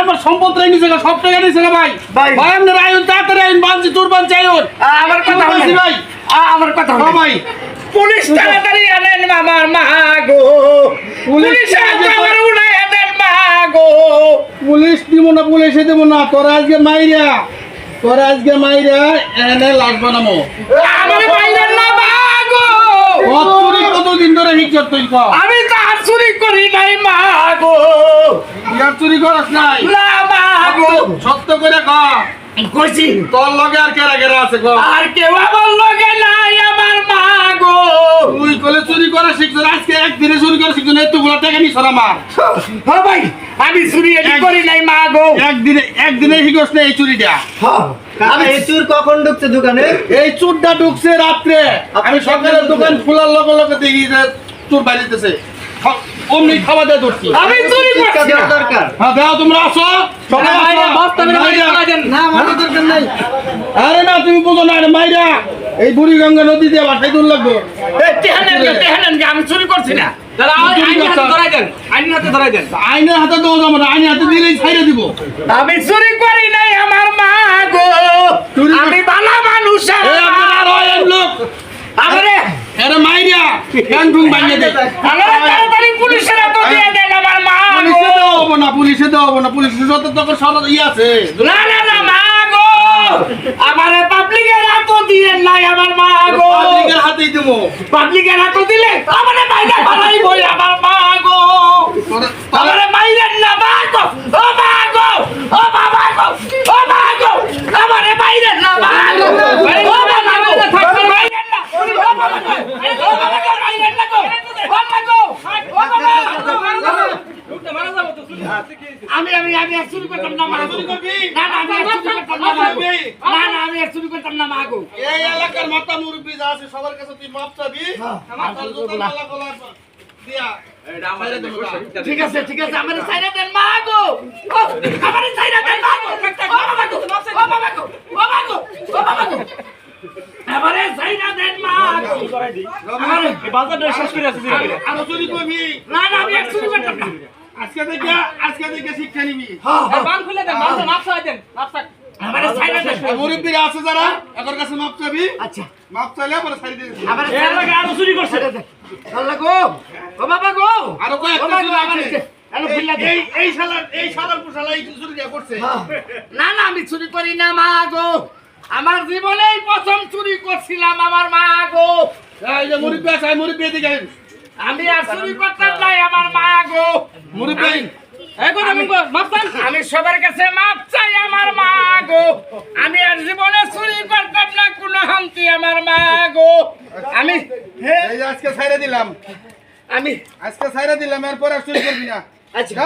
আমার সম্পদ রেখে নিছে সব টাকা নিছে ভাই ভাই। আপনার আয়ুন তাড়াতাড়ি আয়ুন বানছি তোর বানছি আয়ুন আমার কথা হইছে ভাই আমার কথা ভাই পুলিশ তাড়াতাড়ি আনেন আমার দিব না, পুলিশে দেবো না, তোরা আজকে মাইরা তোরা আজকে মাইরা এনে লাগবে না মো আমার বাইরের না মাগো চুরি কতদিন ধরে হিকচর তুই কর? আমি তার আর চুরি করি নাই মাগো। ইয়ার চুরি করস নাই? না মাগো। সত্য করে কর। কইছি। তোর লগে আর কেরা কেরা আছে কর। আর কেউ আমার লগে নাই একদিনে চুরি করা শিখছ এতগুলা টাকা নিছ আমার। হ্যাঁ ভাই আমি চুরি করি নাই মা গো। একদিনে একদিনে শিখছ না এই চুরিটা। আমি এই চুর কখন ঢুকছে দোকানে? এই চুরটা ঢুকছে রাত্রে। আমি সকালে দোকান খোলার লগে লগে দেখি যে চুর বাইরেতেছে অমনি খাওয়া দেওয়া ধরছি। আমি চুরি করছি। দরকার। হ্যাঁ দাও তোমরা আসো। সবাই আসো। মাইরা। নাই। আরে না তুমি বুঝো না আরে মাইরা। এই বুড়িগঙ্গা নদী দিয়ে বাসায় দূর লাগবো। আমি চুরি করছি না। আইনের হাতে দেওয়া যাব না আইনের হাতে দিলেই ছাইরে দিব। আমি চুরি করি নাই আমার মা গো। আমি ভালো মানুষ এ আপনার আর ওই লোক। আমারে আরে মাইরা ব্যাং ঠুং বাইরে দে। তাড়াতাড়ি পুলিশের হাতে দিয়ে দেন আমার মা পুলিশে দেওয়া না পুলিশে দেওয়া না পুলিশে যত তখন সব ই আছে। না না না মা গো আমারে পাবলিকের হাতে দিয়ে নাই আমার মা গো হাতেই দেবো পাবলিকের হাতে দিলে? আমারে বাইরে পালাই বই আমার মা গো। আমারে মাইরেন না মা গো। ও মা গো। ও বাবা গো। ও মা গো। আমারে মাইরেন না মা গো। ও বাবা গো। মাইরেন না। ও বাবা গো ও বাবা গো মাইরেন না গো ও মা গো ও বাবা আমি আমি আমি আর শুরু করতাম না মা? না না আমি আর শুরু করতাম না মা। না না আমি আর শুরু করতাম না মা গো। এই এলাকার মাতা মুরব্বী যা আছে সবার কাছে তুই মাপ চাবি। জুতা গলা দিয়া। ছাইরে দেবো তা। ঠিক আছে ঠিক আছে আমারে সাইরা দেন মা গো। ও, আমারে সাইরা দেন মা গো। ও বাবা গো ও বাবা গো ও বাবা গো ও বাবা গো। আমারে সাইরা দেন মা গো। আমারে আরও চুরি করবি? না না আমি আর শুরু করতাম না। আজকে থেকে আজকে থেকে শিক্ষা নিবি। আমারে সাইরা দেন আর আছে যারা এদের কাছে মাপ চাবি। আচ্ছা। মাপ চাইলে পরে আমারে দেন আরও চুরি করছে। আল্লাহ গো ও বাবা গো। আরও ও কয়েকটা চুরি আছে। আমারে এলো বিল্লা দে এই এই এই শালার পোশালা এই চুরি করছে। না না আমি চুরি করি না মা গো। আমার জীবনেই প্রথম চুরি করছিলাম আমার মা গো। এই যে মুরব্বী আছে মুরব্বী আমি আর চুরি করতাম নাই আমার মা। আমি সবার কাছে মাপ চাই আমার মা গো। আমি আর জীবনে চুরি করতাম না কোনো হামতি আমার মা গো। আমি হে, আজকে ছাইরে দিলাম। আমি আজকে ছাইরে দিলাম এরপর আর চুরি করবি না। আচ্ছা।